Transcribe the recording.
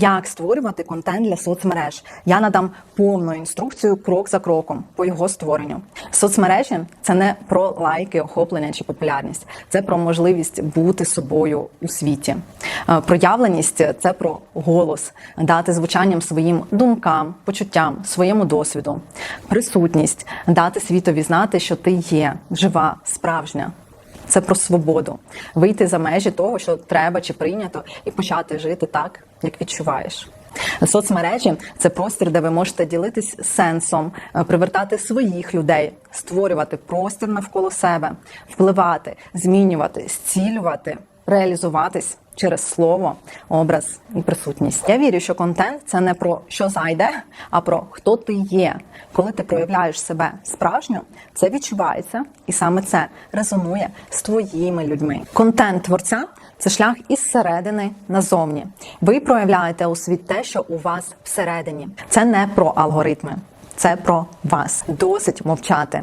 Як створювати контент для соцмереж? Я надам повну інструкцію крок за кроком по його створенню. Соцмережі це не про лайки, охоплення чи популярність, це про можливість бути собою у світі. Е, Проявленість це про голос, дати звучанням своїм думкам, почуттям, своєму досвіду, присутність, дати світові знати, що ти є жива, справжня. Це про свободу, вийти за межі того, що треба чи прийнято, і почати жити так, як відчуваєш. Соцмережі це простір, де ви можете ділитись сенсом, е, привертати своїх людей, створювати простір навколо себе, впливати, змінювати, зцілювати, реалізуватись через слово, образ і присутність. Я вірю, що контент це не про що зайде, а про хто ти є. Коли ти проявляєш себе справжньо, це відчувається, і саме це резонує з твоїми людьми. Контент творця це шлях із середини назовні. Ви проявляєте у світ те, що у вас всередині. Це не про алгоритми, це про вас. Досить мовчати.